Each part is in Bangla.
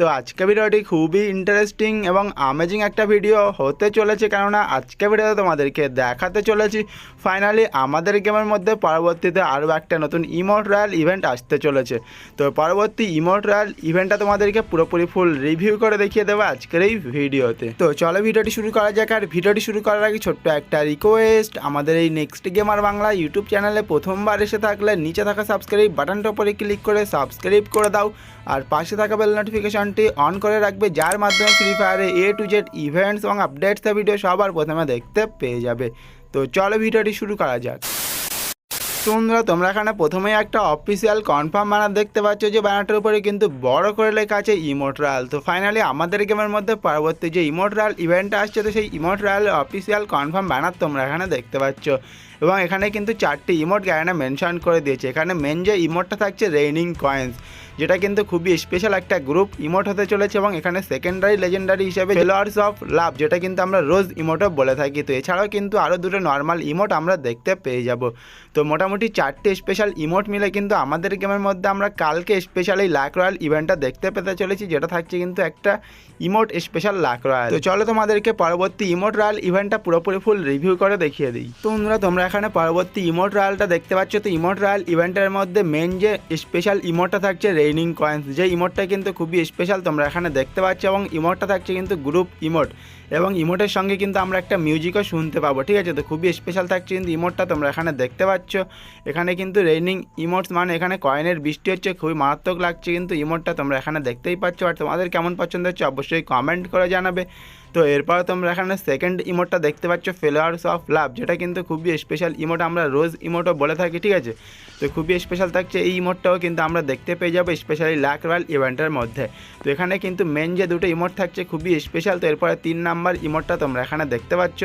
তো আজকে ভিডিওটি খুবই ইন্টারেস্টিং এবং আমেজিং একটা ভিডিও হতে চলেছে, কেননা আজকে ভিডিওতে তোমাদেরকে দেখাতে চলেছি। ফাইনালি আমাদের গেমের মধ্যে পরবর্তীতে আরও একটা নতুন ইমোট রয়্যাল ইভেন্ট আসতে চলেছে। তো পরবর্তী ইমোট রয়্যাল ইভেন্টটা তোমাদেরকে পুরোপুরি ফুল রিভিউ করে দেখিয়ে দেবো আজকের এই ভিডিওতে তো চলো ভিডিওটি শুরু করা যাক, আর ভিডিওটি শুরু করার আগে ছোট্ট একটা রিকোয়েস্ট আমাদের এই নেক্সট গেমার বাংলা ইউটিউব চ্যানেলে প্রথমবার এসে থাকলে নিচে থাকা সাবস্ক্রাইব বাটনটার উপরে ক্লিক করে সাবস্ক্রাইব করে দাও, আর পাশে থাকা বেল নোটিফিকেশনটি অন করে রাখবে, যার মাধ্যমে ফ্রি ফায়ারে এ টু জেড ইভেন্টস এবং আপডেটস ভিডিও সবার প্রথমে দেখতে পেয়ে যাবে। তো চলো ভিডিওটি শুরু করা যাক। বন্ধুরা, তোমরা এখানে প্রথমেই একটা অফিসিয়াল কনফার্ম ব্যানার দেখতে পাচ্ছ যে ব্যানারটার উপরে কিন্তু বড় করে লেখা আছে ইমোটরাল তো ফাইনালি আমাদের গেমের মধ্যে পরবর্তী যে ইমোটরাল ইভেন্টটা আসছে, তো সেই ইমোটরাল অফিসিয়াল কনফার্ম ব্যানার তোমরা এখানে দেখতে পাচ্ছ। এবং এখানে কিন্তু চারটি ইমোট গ্যারেনা মেনশন করে দিয়েছে। এখানে মেন যে ইমোটটা থাকছে রেইনিং কয়েন্স যেটা কিন্তু খুবই স্পেশাল একটা গ্রুপ ইমোট হতে চলেছে এবং এখানে সেকেন্ডারি লেজেন্ডারি হিসেবে ফেলোয়ার্স অফ লাভ যেটা কিন্তু আমরা রোজ ইমোটও বলে থাকি। তো এছাড়াও কিন্তু আরও দুটো নর্মাল ইমোট আমরা দেখতে পেয়ে যাব। তো মোটামুটি চারটে স্পেশাল ইমোট মিলে কিন্তু আমাদের গেমের মধ্যে আমরা কালকে স্পেশাল এই লাক রয়্যাল ইভেন্টটা দেখতে পেতে চলেছি, যেটা থাকছে কিন্তু একটা ইমোট স্পেশাল লাক রয়্যাল। তো চলো তোমাদেরকে পরবর্তী ইমোট রয়্যাল ইভেন্টটা পুরোপুরি ফুল রিভিউ করে দেখিয়ে দিই। তো বন্ধুরা তোমরা এখানে পরবর্তী ইমোট রয়্যালটা দেখতে পাচ্ছ। তো ইমোট রয়্যাল ইভেন্টের মধ্যে মেন যে স্পেশাল ইমোটটা থাকছে রেইনিং কয়েন্স যে ইমোটটা কিন্তু খুবই স্পেশাল তোমরা এখানে দেখতে পাচ্ছ এবং ইমোটটা থাকছে কিন্তু গ্রুপ ইমোট। এবং ইমোটের সঙ্গে কিন্তু আমরা একটা মিউজিকও শুনতে পাবো, ঠিক আছে? তো খুবই স্পেশাল থাকছে কিন্তু ইমোটটা তোমরা এখানে দেখতে পাচ্ছ। এখানে কিন্তু রেইনিং ইমোটস মানে এখানে কয়েনের বৃষ্টি হচ্ছে, খুবই মারাত্মক লাগছে কিন্তু ইমোটটা তোমরা এখানে দেখতেই পাচ্ছ। আর তোমাদের কেমন পছন্দ হচ্ছে অবশ্যই কমেন্ট করে জানাবে। তো এরপর তোমরা এখানে সেকেন্ড ইমোটটা দেখতে পাচ্ছ ফ্লেওয়ার্স অফ লাভ যেটা কিন্তু খুবই স্পেশাল ইমোট আমরা রোজ ইমোটও বলে থাকি, ঠিক আছে? তো খুবই স্পেশাল থাকছে এই ইমোটটাও কিন্তু আমরা দেখতে পেয়ে যাব স্পেশালি লাক রয়্যাল ইভেন্টের মধ্যে। তো এখানে কিন্তু মেন যে দুটো ইমোট থাকছে, খুবই স্পেশাল তো এরপরে তিন নাম্বার ইমোটটা তোমরা এখানে দেখতে পাচ্ছ।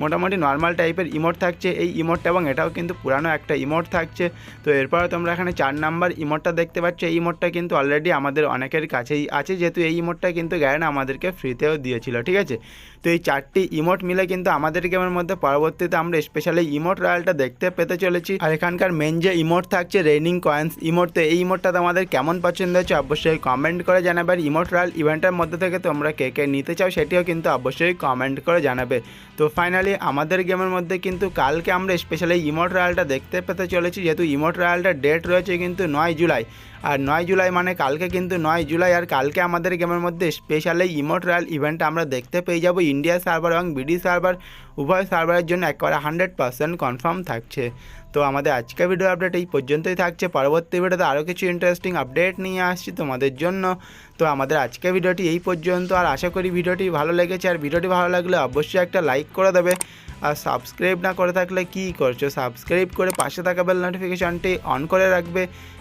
মোটামুটি নর্মাল টাইপের ইমোট থাকছে। এই ইমোটটা এবং এটাও কিন্তু পুরানো একটা ইমোট থাকছে। তো এরপরে তোমরা এখানে চার নাম্বার ইমোটটা দেখতে পাচ্ছ। এই ইমোটটা কিন্তু অলরেডি আমাদের অনেকের কাছেই আছে। যেহেতু এই ইমোটটা কিন্তু গ্যারেন আমাদেরকে ফ্রিতেও দিয়েছিল, ঠিক আছে? তো এই চারটি ইমোট মিলে কিন্তু আমাদের গেমের মধ্যে পরবর্তীতে আমরা স্পেশালি ইমোট রয়্যালটা দেখতে পেতে চলেছি। আর এখানকার মেন যে ইমোট থাকছে রেইনিং কয়েন্স ইমোট, তো এই ইমোটটা তোমাদের কেমন পছন্দ হচ্ছে অবশ্যই কমেন্ট করে জানাবে। আর ইমোট রয়্যাল ইভেন্টের মধ্যে থেকে তোমরা কে কে নিতে চাও, সেটিও কিন্তু অবশ্যই কমেন্ট করে জানাবে। তো ফাইনালি আমাদের গেমের মধ্যে কিন্তু কালকে আমরা স্পেশালি ইমোট রয়্যালটা দেখতে পেতে চলেছি, যেহেতু ইমোট রয়্যালটার ডেট রয়েছে কিন্তু নয় জুলাই। আর নয় জুলাই মানে কালকে কিন্তু নয় জুলাই আর কালকে আমাদের গেমের মধ্যে স্পেশাল এই ইমোট রয়্যাল ইভেন্ট আমরা দেখতে পেয়ে যাব। ইন্ডিয়া সার্ভার এবং বিডি সার্ভার উভয় সার্ভারের জন্য একেবারে হান্ড্রেড পার্সেন্ট কনফার্ম থাকছে। তো আমাদের আজকে ভিডিও আপডেট এই পর্যন্তই থাকছে। পরবর্তী ভিডিওতে আরও কিছু ইন্টারেস্টিং আপডেট নিয়ে আসছি তোমাদের জন্য। তো আমাদের আজকে ভিডিওটি এই পর্যন্ত। আর আশা করি ভিডিওটি ভালো লেগেছে। আর ভিডিওটি ভালো লাগলে অবশ্যই একটা লাইক করে দেবে। আর সাবস্ক্রাইব না করে থাকলে কী করছ? সাবস্ক্রাইব করে পাশে থাকা বেল নোটিফিকেশনটি অন করে রাখবে।